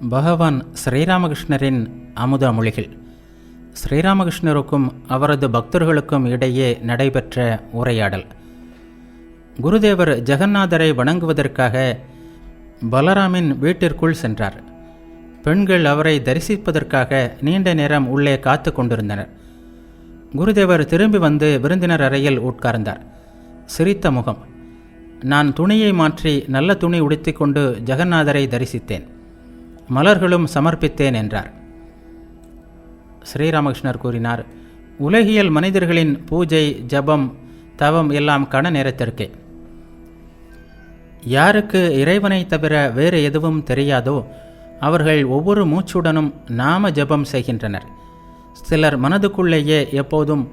பகவான் ஸ்ரீராமகிருஷ்ணரின் அமுத மொழிகள். ஸ்ரீராமகிருஷ்ணருக்கும் அவரது பக்தர்களுக்கும் இடையே நடைபெற்ற உரையாடல். குருதேவர் ஜெகநாதரை வணங்குவதற்காக பலராமின் வீட்டிற்குள் சென்றார். பெண்கள் அவரை தரிசிப்பதற்காக நீண்ட நேரம் உள்ளே காத்து கொண்டிருந்தனர். குருதேவர் திரும்பி வந்து விருந்தினர் அறையில் உட்கார்ந்தார். சிரித்த முகம். நான் துணியை மாற்றி நல்ல துணி உடுத்திக்கொண்டு ஜெகநாதரை தரிசித்தேன். மலர்களும் சமர்ப்பித்தேன் என்றார். ஸ்ரீராமகிருஷ்ணர் கூறினார் உலகியல் மனிதர்களின் பூஜை ஜபம் தவம் எல்லாம் கண நேரத்திற்கே. யாருக்கு இறைவனை தவிர வேறு எதுவும் தெரியாதோ அவர்கள் ஒவ்வொரு மூச்சுடனும் நாம ஜபம் செய்கின்றனர். சிலர் மனதுக்குள்ளேயே எப்போதும்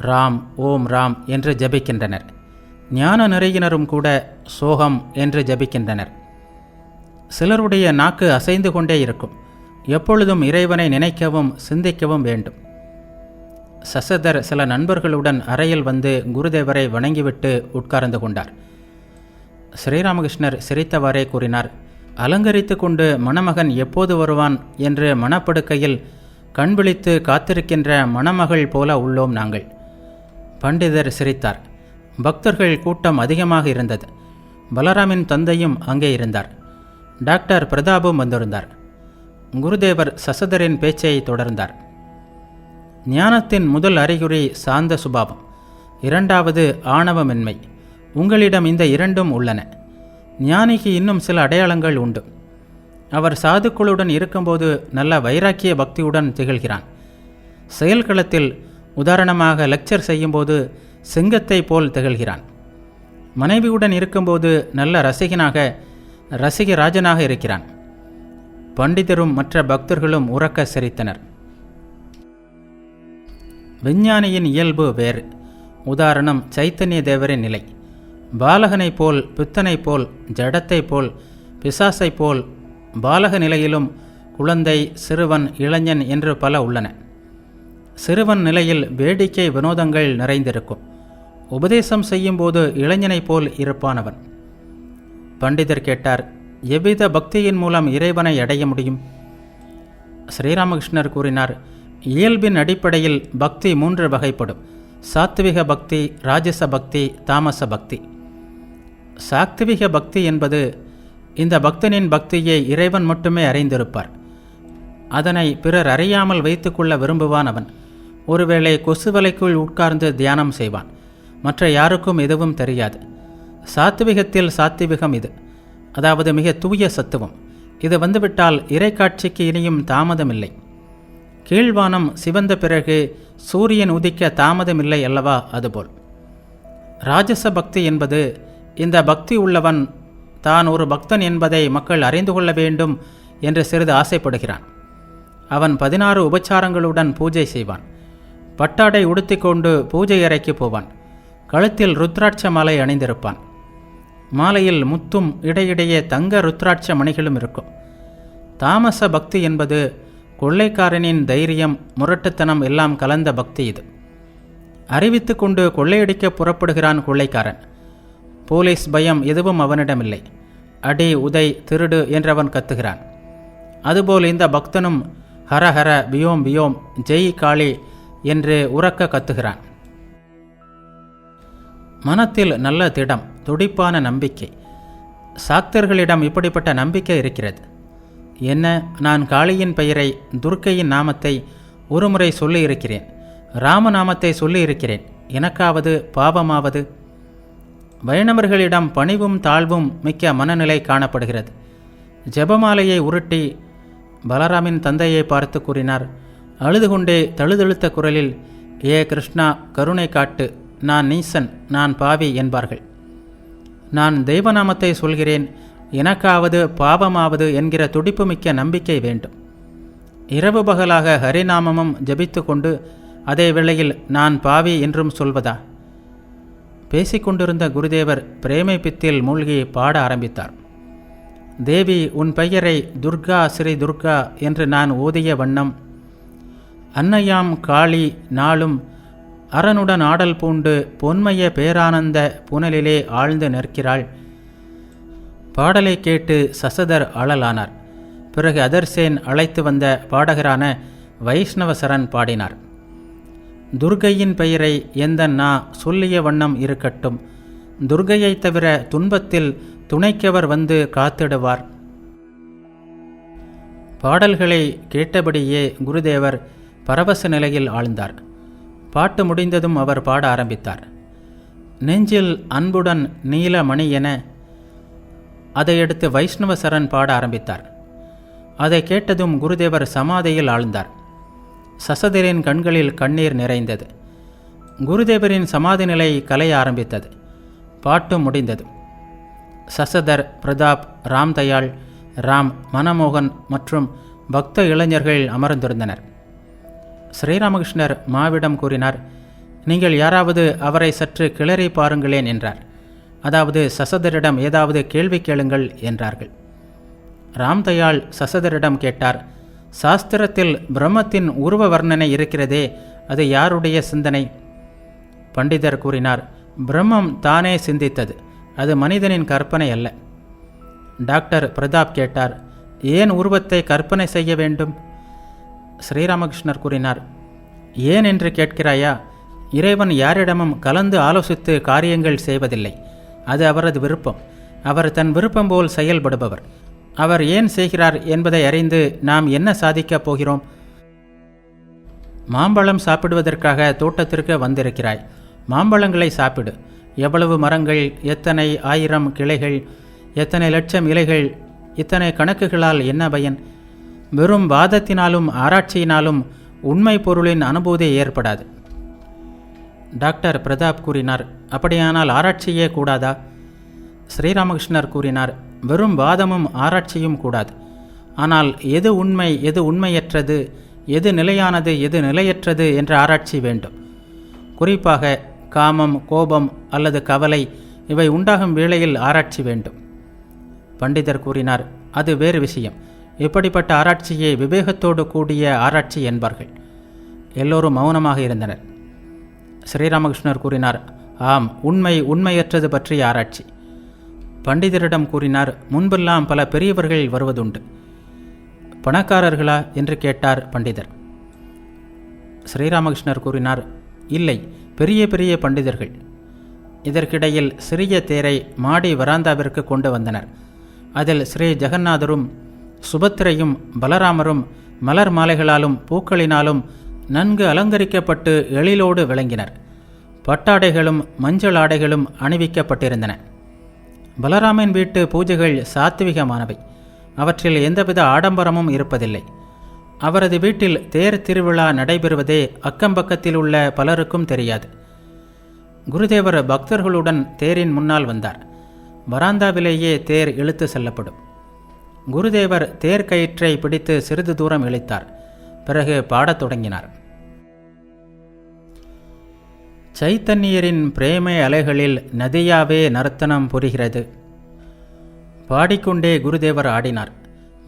ராம் ஓம் ராம் என்று ஜபிக்கின்றனர். ஞான நிறையினரும் கூட சோகம் என்று ஜபிக்கின்றனர். சிலருடைய நாக்கு அசைந்து கொண்டே இருக்கும். எப்பொழுதும் இறைவனை நினைக்கவும் சிந்திக்கவும் வேண்டும். சசதர் சில நண்பர்களுடன் அறையில் வந்து குருதேவரை வணங்கிவிட்டு உட்கார்ந்து கொண்டார். ஸ்ரீராமகிருஷ்ணர் சிரித்தவாறே கூறினார் அலங்கரித்து கொண்டு மணமகன் எப்போது வருவான்? என்று மணப்படுக்கையில் கண் விழித்து காத்திருக்கின்ற மணமகள் போல உள்ளோம் நாங்கள். பண்டிதர் சிரித்தார் பக்தர்கள் கூட்டம் அதிகமாக இருந்தது. பலராமின் தந்தையும் அங்கே இருந்தார். டாக்டர் பிரதாபும் வந்திருந்தார். குருதேவர் சசதரின் பேச்சை தொடர்ந்தார். ஞானத்தின் முதல் அறிகுறி சாந்த சுபாவம். இரண்டாவது ஆணவமின்மை. உங்களிடம் இந்த இரண்டும் உள்ளன. ஞானிக்கு இன்னும் சில அடையாளங்கள் உண்டு. அவர் சாதுக்களுடன் இருக்கும்போது நல்ல வைராக்கிய பக்தியுடன் திகழ்கிறான். செயல்களத்தில் உதாரணமாக லெக்சர் செய்யும்போது சிங்கத்தை போல் திகழ்கிறான். மனைவியுடன் இருக்கும்போது நல்ல ரசிகனாக ரசிக ராஜனாக இருக்கிறான். பண்டிதரும் மற்ற பக்தர்களும் உறக்க சிரித்தனர். விஞ்ஞானியின் இயல்பு வேறு. உதாரணம் சைத்தன்ய தேவரின் நிலை. பாலகனைப் போல் பித்தனைப் போல் ஜடத்தைப் போல் பிசாசைப் போல் பாலக நிலையிலும் குழந்தை சிறுவன் இளைஞன் என்று பல உள்ளன. சிறுவன் நிலையில் வேடிக்கை வினோதங்கள் நிறைந்திருக்கும். உபதேசம் செய்யும்போது இளைஞனைப் போல் இருப்பானவன். பண்டிதர் கேட்டார் எவ்வித பக்தியின் மூலம் இறைவனை அடைய முடியும்? ஸ்ரீராமகிருஷ்ணர் கூறினார் இயல்பின் அடிப்படையில் பக்தி மூன்று வகைப்படும். சாத்விக பக்தி ராஜச பக்தி தாமச பக்தி. சாத்விக பக்தி என்பது இந்த பக்தனின் பக்தியை இறைவன் மட்டுமே அறிந்திருப்பார். அதனை பிறர் அறியாமல் வைத்துக்கொள்ள விரும்புவான் அவன். ஒருவேளை கொசுவலைக்குள் உட்கார்ந்து தியானம் செய்வான். மற்ற யாருக்கும் எதுவும் தெரியாது. சாத்விகத்தில் சாத்விகம் இது. அதாவது மிக தூய சத்துவம். இது வந்துவிட்டால் இறைக்காட்சிக்கு இனியும் தாமதமில்லை. கீழ்வானம் சிவந்த பிறகு சூரியன் உதிக்க தாமதமில்லை அல்லவா அதுபோல். ராஜச பக்தி என்பது இந்த பக்தி உள்ளவன் தான் ஒரு பக்தன் என்பதை மக்கள் அறிந்து கொள்ள வேண்டும் என்று சிறிது ஆசைப்படுகிறான். அவன் பதினாறு உபச்சாரங்களுடன் பூஜை செய்வான். பட்டாடை உடுத்திக்கொண்டு பூஜை அறைக்கு போவான். கழுத்தில் ருத்ராட்ச மாலை அணிந்திருப்பான். மாலையில் முத்தும் இடையிடையே தங்க ருத்ராட்ச மணிகளும் இருக்கும். தாமச பக்தி என்பது கொள்ளைக்காரனின் தைரியம் முரட்டுத்தனம் எல்லாம் கலந்த பக்தி இது. அறிவித்து கொண்டு கொள்ளையடிக்க புறப்படுகிறான் கொள்ளைக்காரன். போலீஸ் பயம் எதுவும் அவனிடமில்லை. அடி உதை திருடு என்றவன் கத்துகிறான். அதுபோல் இந்த பக்தனும் ஹரஹர வியோம் வியோம் ஜெய் காளி என்று உறக்க கத்துகிறான். மனத்தில் நல்ல திடம். துடிப்பான நம்பிக்கை. சாக்தர்களிடம் இப்படிப்பட்ட நம்பிக்கை இருக்கிறது. என்ன நான் காளியின் பெயரை துர்க்கையின் நாமத்தை ஒருமுறை சொல்லியிருக்கிறேன். ராமநாமத்தை சொல்லியிருக்கிறேன். எனக்காவது பாவமாவது? வைணவர்களிடம் பணிவும் தாழ்வும் மிக்க மனநிலை காணப்படுகிறது. ஜெபமாலையை உருட்டி பலராமின் தந்தையை பார்த்து கூறினார் அழுது கொண்டே தழுதழுத்த குரலில் ஏ கிருஷ்ணா கருணை காட்டு நான் நீசன் நான் பாவி என்பார்கள். நான் தெய்வநாமத்தை சொல்கிறேன். எனக்காவது பாவமாவது என்கிற துடிப்புமிக்க நம்பிக்கை வேண்டும். இரவு பகலாக ஹரிநாமமும் ஜபித்து கொண்டு அதே வேளையில் நான் பாவி என்றும் சொல்வதா? பேசிக்கொண்டிருந்த குருதேவர் பிரேமை பித்தில் மூழ்கி பாட ஆரம்பித்தார். தேவி உன் பெயரை துர்கா ஸ்ரீ துர்கா என்று நான் ஓதிய வண்ணம் அன்னையாம் காளி நாளும் அரனுடன் ஆடல் பூண்டு பொன்மைய பேரானந்த புனலிலே ஆழ்ந்து நிற்கிறாள். பாடலை கேட்டு சசதர் அழலானார் பிறகு அதர்சேன் அழைத்து வந்த பாடகரான வைஷ்ணவசரன் பாடினார். துர்கையின் பெயரை எந்த நா சொல்லிய வண்ணம் இருக்கட்டும். துர்கையைத் தவிர துன்பத்தில் துணைக்கவர் வந்து காத்திடுவார். பாடல்களை கேட்டபடியே குருதேவர் பரவச நிலையில் ஆழ்ந்தார். பாட்டு முடிந்ததும் அவர் பாட ஆரம்பித்தார். நெஞ்சில் அன்புடன் நீலமணி என அதையடுத்து வைஷ்ணவ சரண் பாட ஆரம்பித்தார். அதை கேட்டதும் குருதேவர் சமாதியில் ஆழ்ந்தார். சசதரின் கண்களில் கண்ணீர் நிறைந்தது. குருதேவரின் சமாதி நிலை கலைய ஆரம்பித்தது. பாட்டும் முடிந்தது. சசதர் பிரதாப் ராம் தயாள் ராம் மனமோகன் மற்றும் பக்த இளைஞர்கள் அமர்ந்திருந்தனர். ஸ்ரீராமகிருஷ்ணர் மாவிடம் கூறினார் நீங்கள் யாராவது அவரை சற்று கிளறி பாருங்களேன் என்றார். அதாவது சசதரிடம் ஏதாவது கேள்வி கேளுங்கள் என்றார்கள். ராம் தயாள் சசதரிடம் கேட்டார் சாஸ்திரத்தில் பிரம்மத்தின் உருவ வர்ணனை இருக்கிறதே அது யாருடைய சிந்தனை? பண்டிதர் கூறினார் பிரம்மம் தானே சிந்தித்தது அது மனிதனின் கற்பனை அல்ல. டாக்டர் பிரதாப் கேட்டார் ஏன் உருவத்தை கற்பனை செய்ய வேண்டும்? ஸ்ரீராமகிருஷ்ணர் கூறினார் ஏன் என்று கேட்கிறாயா? இறைவன் யாரிடமும் கலந்து ஆலோசித்து காரியங்கள் செய்வதில்லை. அது அவரது விருப்பம். அவர் தன் விருப்பம் போல் செயல்படுபவர். அவர் ஏன் செய்கிறார் என்பதை அறிந்து நாம் என்ன சாதிக்கப் போகிறோம்? மாம்பழம் சாப்பிடுவதற்காக தோட்டத்திற்கு வந்திருக்கிறாய். மாம்பழங்களை சாப்பிடு. எவ்வளவு மரங்கள் எத்தனை ஆயிரம் கிளைகள் எத்தனை லட்சம் இலைகள் இத்தனை கணக்குகளால் என்ன பயன்? வெறும் வாதத்தினாலும் ஆராய்ச்சியினாலும் உண்மை பொருளின் அனுபூதி ஏற்படாது. டாக்டர் பிரதாப் கூறினார் அப்படியானால் ஆராய்ச்சியே கூடாதா? ஸ்ரீராமகிருஷ்ணர் கூறினார் வெறும் வாதமும் ஆராய்ச்சியும் கூடாது. ஆனால் எது உண்மை எது உண்மையற்றது எது நிலையானது எது நிலையற்றது என்ற ஆராய்ச்சி வேண்டும். குறிப்பாக காமம் கோபம் அல்லது கவலை இவை உண்டாகும் வேளையில் ஆராய்ச்சி வேண்டும். பண்டிதர் கூறினார் அது வேறு விஷயம். இப்படிப்பட்ட ஆராய்ச்சியை விவேகத்தோடு கூடிய ஆராய்ச்சி என்பார்கள். எல்லோரும் மௌனமாக இருந்தனர். ஸ்ரீராமகிருஷ்ணர் கூறினார் ஆம் உண்மை உண்மையற்றது பற்றிய ஆராய்ச்சி. பண்டிதரிடம் கூறினார் முன்பெல்லாம் பல பெரியவர்கள் வருவதுண்டு. பணக்காரர்களா? என்று கேட்டார் பண்டிதர். ஸ்ரீராமகிருஷ்ணர் கூறினார் இல்லை பெரிய பெரிய பண்டிதர்கள். இதற்கிடையில் சிறிய தேரை மாடி வராந்தாவிற்கு கொண்டு வந்தனர். அதில் ஸ்ரீ ஜெகநாதரும் சுபத்திரையும் பலராமரும் மலர் மாலைகளாலும் பூக்களினாலும் நன்கு அலங்கரிக்கப்பட்டு எழிலோடு விளங்கினர். பட்டாடைகளும் மஞ்சள் ஆடைகளும் அணிவிக்கப்பட்டிருந்தன. பலராமன் வீட்டு பூஜைகள் சாத்விகமானவை. அவற்றில் எந்தவித ஆடம்பரமும் இருப்பதில்லை. அவரது வீட்டில் தேர் திருவிழா நடைபெறுவதே அக்கம்பக்கத்தில் உள்ள பலருக்கும் தெரியாது. குருதேவர் பக்தர்களுடன் தேரின் முன்னால் வந்தார். வராந்தாவிலேயே தேர் இழுத்து செல்லப்படும். குருதேவர் தேர் கயிற்றை பிடித்து சிறிது தூரம் இழுத்தார். பிறகு பாடத் தொடங்கினார். சைத்தன்யரின் பிரேமை அலைகளில் நதியாவே நர்த்தனம் புரிகிறது. பாடிக்கொண்டே குருதேவர் ஆடினார்.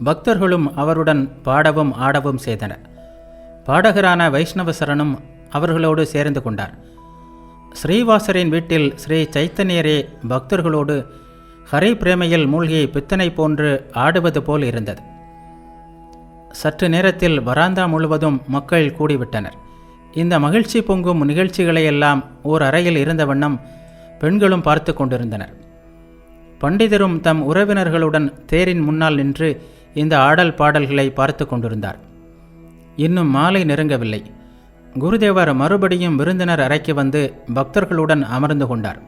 பக்தர்களும் அவருடன் பாடவும் ஆடவும் செய்தனர். பாடகரான வைஷ்ணவ சரணும் அவர்களோடு சேர்ந்து கொண்டார். ஸ்ரீவாசரின் வீட்டில் ஸ்ரீ சைத்தன்யரே பக்தர்களோடு ஹரி பிரேமையில் மூழ்கி பித்தனை போன்று ஆடுவது போல் இருந்தது. சற்று நேரத்தில் வராந்தா முழுவதும் மக்கள் கூடிவிட்டனர். இந்த மகிழ்ச்சி பொங்கும் நிகழ்ச்சிகளையெல்லாம் ஓர் அறையில் இருந்த வண்ணம் பெண்களும் பார்த்து கொண்டிருந்தனர். பண்டிதரும் தம் உறவினர்களுடன் தேரின் முன்னால் நின்று இந்த ஆடல் பாடல்களை பார்த்து கொண்டிருந்தார். இன்னும் மாலை நெருங்கவில்லை. குருதேவர் மறுபடியும் விருந்தினர் அறைக்கு வந்து பக்தர்களுடன் அமர்ந்து கொண்டார்.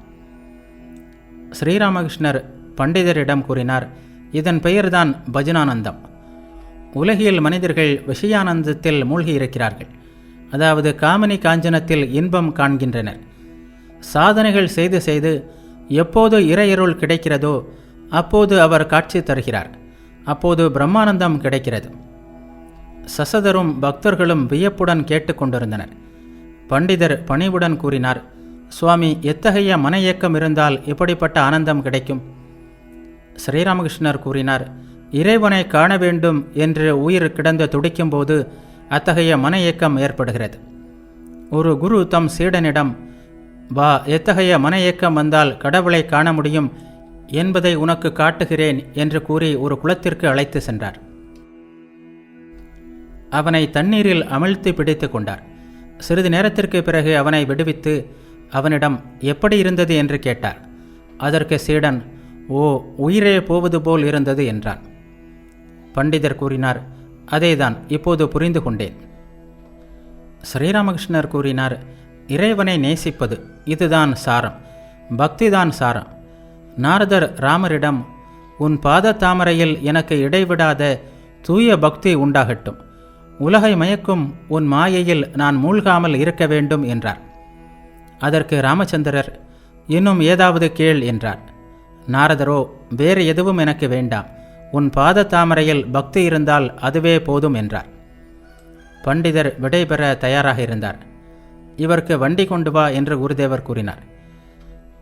ஸ்ரீராமகிருஷ்ணர் பண்டிதரிடம் கூறினார் இதன் பெயர்தான் பஜனானந்தம். உலகில் மனிதர்கள் விஷயானந்தத்தில் மூழ்கி இருக்கிறார்கள் அதாவது காமினி காஞ்சனத்தில் இன்பம் காண்கின்றனர். சாதனைகள் செய்து செய்து எப்போது இறையருள் கிடைக்கிறதோ அப்போது அவர் காட்சி தருகிறார். அப்போது பிரம்மானந்தம் கிடைக்கிறது. சசதரும் பக்தர்களும் வியப்புடன் கேட்டுக்கொண்டிருந்தனர் பண்டிதர் பணிவுடன் கூறினார் சுவாமி எத்தகைய மன இயக்கம் இருந்தால் இப்படிப்பட்ட ஆனந்தம் கிடைக்கும்? ஸ்ரீராமகிருஷ்ணர் கூறினார் இறைவனை காண வேண்டும் என்று உயிர் கிடந்து துடிக்கும்போது அத்தகைய மன இயக்கம் ஏற்படுகிறது. ஒரு குரு தம் சீடனிடம் வா எத்தகைய மன இயக்கம் வந்தால் கடவுளை காண முடியும் என்பதை உனக்கு காட்டுகிறேன் என்று கூறி ஒரு குளத்திற்கு அழைத்து சென்றார். அவனை தண்ணீரில் அமிழ்த்தி பிடித்து கொண்டார். சிறிது நேரத்திற்கு பிறகு அவனை விடுவித்து அவனிடம் எப்படி இருந்தது? என்று கேட்டார். அதற்கு சீடன் ஓ உயிரே போவது போல் இருந்தது என்றான். பண்டிதர் கூறினார் அதேதான் இப்போது புரிந்து கொண்டேன். ஸ்ரீராமகிருஷ்ணர் கூறினார் இறைவனை நேசிப்பது இதுதான் சாரம் பக்திதான் சாரம். நாரதர் ராமரிடம் உன் பாத தாமரையில் எனக்கு இடைவிடாத தூய பக்தி உண்டாகட்டும். உலகை மயக்கும் உன் மாயையில் நான் மூழ்காமல் இருக்க வேண்டும் என்றார். அதற்கு ராமச்சந்திரர் இன்னும் ஏதாவது கேள் என்றார். நாரதரோ வேறு எதுவும் எனக்கு வேண்டாம். உன் பாத தாமரையில் பக்தி இருந்தால் அதுவே போதும் என்றார். பண்டிதர் விடைபெற தயாராக இருந்தார். இவருக்கு வண்டி கொண்டு வா என்று குருதேவர் கூறினார்.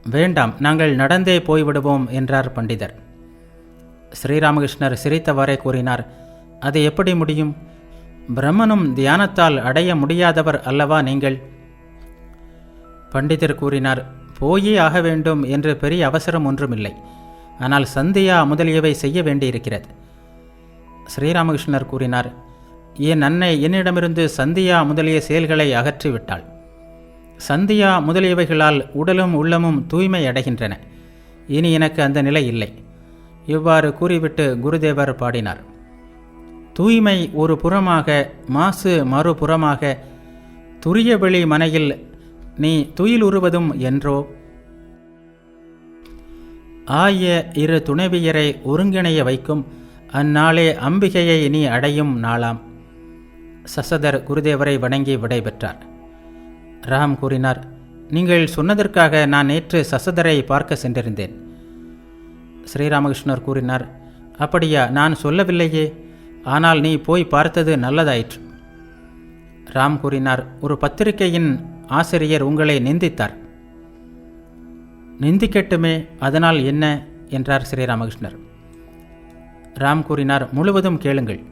வேண்டாம் நாங்கள் நடந்தே போய்விடுவோம் என்றார் பண்டிதர். ஸ்ரீராமகிருஷ்ணர் சிரித்தவாறே கூறினார். அது எப்படி முடியும்? பிரம்மனும் தியானத்தால் அடைய முடியாதவர் அல்லவா நீங்கள்? பண்டிதர் கூறினார் போயே ஆக வேண்டும் என்று பெரிய அவசரம் ஒன்றுமில்லை. ஆனால் சந்தியா முதலியவை செய்ய வேண்டியிருக்கிறது. ஸ்ரீராமகிருஷ்ணர் கூறினார் என் அன்னை என்னிடமிருந்து சந்தியா முதலிய செயல்களை அகற்றிவிட்டாள்? சந்தியா முதலியவைகளால் உடலும் உள்ளமும் தூய்மை அடைகின்றன. இனி எனக்கு அந்த நிலை இல்லை. இவ்வாறு கூறிவிட்டு குருதேவர் பாடினார். தூய்மை ஒரு புறமாக மாசு மறுபுறமாக துரியவெளி மனையில் நீ துயிலுறுவதும் என்றோ? ஆய இரு துணைவியரை ஒருங்கிணைய வைக்கும் அந்நாளே அம்பிகையை நீ அடையும் நாளாம். சசதர் குருதேவரை வணங்கி விடைபெற்றார். ராம் கூறினார் நீங்கள் சொன்னதற்காக நான் நேற்று சசதரை பார்க்க சென்றிருந்தேன். ஸ்ரீராமகிருஷ்ணர் கூறினார் அப்படியா நான் சொல்லவில்லையே. ஆனால் நீ போய் பார்த்தது நல்லதாயிற்று. ராம் கூறினார் ஒரு பத்திரிகையின் ஆசிரியர் உங்களை நிந்தித்தார். நிந்திக்கட்டுமே அதனால் என்ன? என்றார் ஸ்ரீராமகிருஷ்ணர். ராம் கூறினார் முழுவதும் கேளுங்கள்.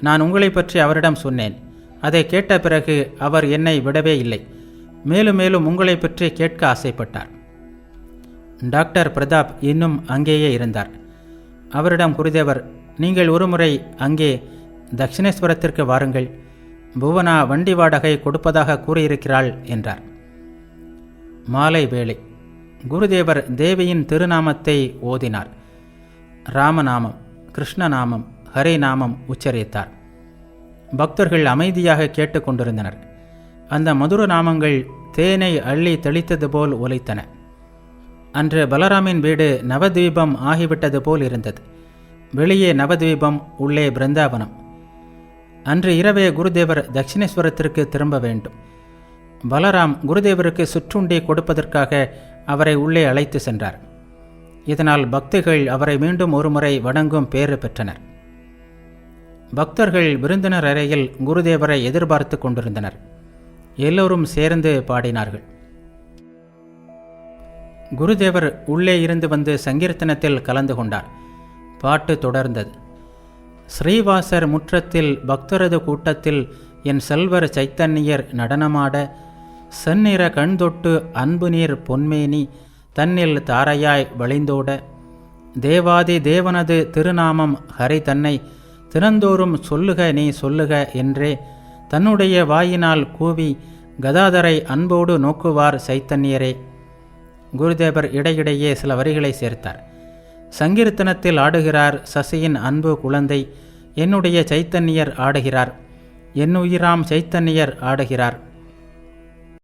நான் உங்களை பற்றி அவரிடம் சொன்னேன். அதை கேட்ட பிறகு அவர் என்னை விடவே இல்லை. மேலும் மேலும் உங்களை பற்றி கேட்க ஆசைப்பட்டார். டாக்டர் பிரதாப் இன்னும் அங்கேயே இருந்தார். அவரிடம் குருதேவர் நீங்கள் ஒருமுறை அங்கே தட்சிணேஸ்வரத்திற்கு வாருங்கள். புவனா வண்டி வாடகை கொடுப்பதாக கூறியிருக்கிறாள் என்றார். மாலை வேளை குருதேவர் தேவியின் திருநாமத்தை ஓதினார். ராமநாமம் கிருஷ்ணநாமம் ஹரிநாமம் உச்சரித்தார். பக்தர்கள் அமைதியாக கேட்டுக்கொண்டிருந்தனர் அந்த மதுர நாமங்கள் தேனை அள்ளி தெளித்தது போல் ஒலித்தன. அன்று பலராமின் வீடு நவதீபம் ஆகிவிட்டது போல் இருந்தது. வெளியே நவதீபம் உள்ளே பிருந்தாவனம். அன்று இரவே குருதேவர் தட்சிணேஸ்வரத்திற்கு திரும்ப வேண்டும். பலராம் குருதேவருக்கு சுற்றுண்டி கொடுப்பதற்காக அவரை உள்ளே அழைத்து சென்றார். இதனால் பக்திகள் அவரை மீண்டும் ஒருமுறை வணங்கும் பேறு பெற்றனர். பக்தர்கள் விருந்தினர் அறையில் குருதேவரை எதிர்பார்த்து கொண்டிருந்தனர். எல்லோரும் சேர்ந்து பாடினார்கள். குருதேவர் உள்ளே இருந்து வந்து சங்கீர்த்தனத்தில் கலந்து கொண்டார். பாட்டு தொடர்ந்தது. ஸ்ரீவாசர் முற்றத்தில் பக்தரது கூட்டத்தில் என் செல்வர் சைத்தன்யர் நடனமாட செந்நிற கண்தொட்டு அன்பு நீர் பொன்மேனி தன்னில் தாரையாய் வழிந்தோட தேவாதி தேவனது திருநாமம் ஹரி தன்னை தினந்தோறும் சொல்லுக நீ சொல்லுக என்றே தன்னுடைய வாயினால் கூவி கதாதரை அன்போடு நோக்குவார் சைத்தன்யரே. குருதேவர் இடையிடையே சில வரிகளை சேர்த்தார். சங்கீர்த்தனத்தில் ஆடுகிறார் சசியின் அன்பு குழந்தை. என்னுடைய சைத்தன்யர் ஆடுகிறார். என்னுயிராம் சைத்தன்யர் ஆடுகிறார்.